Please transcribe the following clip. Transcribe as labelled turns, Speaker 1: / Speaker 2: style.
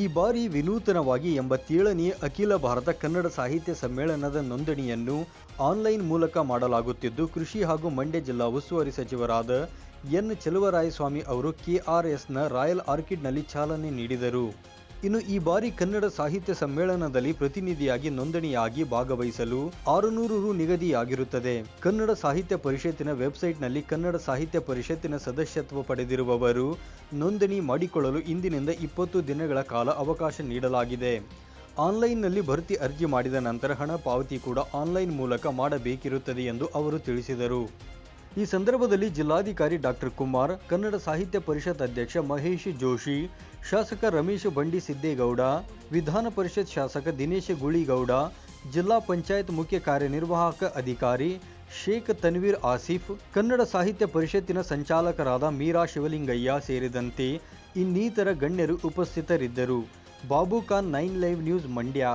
Speaker 1: ಈ ಬಾರಿ ವಿನೂತನವಾಗಿ ಎಂಬತ್ತೇಳನೇ ಅಖಿಲ ಭಾರತ ಕನ್ನಡ ಸಾಹಿತ್ಯ ಸಮ್ಮೇಳನದ ನೋಂದಣಿಯನ್ನು ಆನ್ಲೈನ್ ಮೂಲಕ ಮಾಡಲಾಗುತ್ತಿದ್ದು, ಕೃಷಿ ಹಾಗೂ ಮಂಡ್ಯ ಜಿಲ್ಲಾ ಉಸ್ತುವಾರಿ ಸಚಿವರಾದ ಎನ್. ಚೆಲುವರಾಯಸ್ವಾಮಿ ಅವರು ಕೆಆರ್ಎಸ್ನ ರಾಯಲ್ ಆರ್ಕಿಡ್ನಲ್ಲಿ ಚಾಲನೆ ನೀಡಿದರು. ಇನ್ನು ಈ ಬಾರಿ ಕನ್ನಡ ಸಾಹಿತ್ಯ ಸಮ್ಮೇಳನದಲ್ಲಿ ಪ್ರತಿನಿಧಿಯಾಗಿ ನೋಂದಣಿಯಾಗಿ ಭಾಗವಹಿಸಲು ಆರುನೂರು ರು ನಿಗದಿಯಾಗಿರುತ್ತದೆ. ಕನ್ನಡ ಸಾಹಿತ್ಯ ಪರಿಷತ್ತಿನ ವೆಬ್ಸೈಟ್ನಲ್ಲಿ ಕನ್ನಡ ಸಾಹಿತ್ಯ ಪರಿಷತ್ತಿನ ಸದಸ್ಯತ್ವ ಪಡೆದಿರುವವರು ನೋಂದಣಿ ಮಾಡಿಕೊಳ್ಳಲು ಇಂದಿನಿಂದ ಇಪ್ಪತ್ತು ದಿನಗಳ ಕಾಲ ಅವಕಾಶ ನೀಡಲಾಗಿದೆ. ಆನ್ಲೈನ್ನಲ್ಲಿ ಭರ್ತಿ ಅರ್ಜಿ ಮಾಡಿದ ನಂತರ ಹಣ ಪಾವತಿ ಕೂಡ ಆನ್ಲೈನ್ ಮೂಲಕ ಮಾಡಬೇಕಿರುತ್ತದೆ ಎಂದು ಅವರು ತಿಳಿಸಿದರು. ಈ ಸಂದರ್ಭದಲ್ಲಿ ಜಿಲ್ಲಾಧಿಕಾರಿ ಡಾಕ್ಟರ್ ಕುಮಾರ್, ಕನ್ನಡ ಸಾಹಿತ್ಯ ಪರಿಷತ್ ಅಧ್ಯಕ್ಷ ಮಹೇಶ್ ಜೋಶಿ, ಶಾಸಕ ರಮೇಶ್ ಬಂಡಿ ಸಿದ್ದೇಗೌಡ, ವಿಧಾನ ಪರಿಷತ್ ಶಾಸಕ ದಿನೇಶ್ ಗುಳಿಗೌಡ, ಜಿಲ್ಲಾ ಪಂಚಾಯತ್ ಮುಖ್ಯ ಕಾರ್ಯನಿರ್ವಾಹಕ ಅಧಿಕಾರಿ ಶೇಖ್ ತನ್ವೀರ್ ಆಸಿಫ್, ಕನ್ನಡ ಸಾಹಿತ್ಯ ಪರಿಷತ್ತಿನ ಸಂಚಾಲಕರಾದ ಮೀರಾ ಶಿವಲಿಂಗಯ್ಯ ಸೇರಿದಂತೆ ಇನ್ನಿತರ ಗಣ್ಯರು ಉಪಸ್ಥಿತರಿದ್ದರು. Babu Khan nine live news Mandya.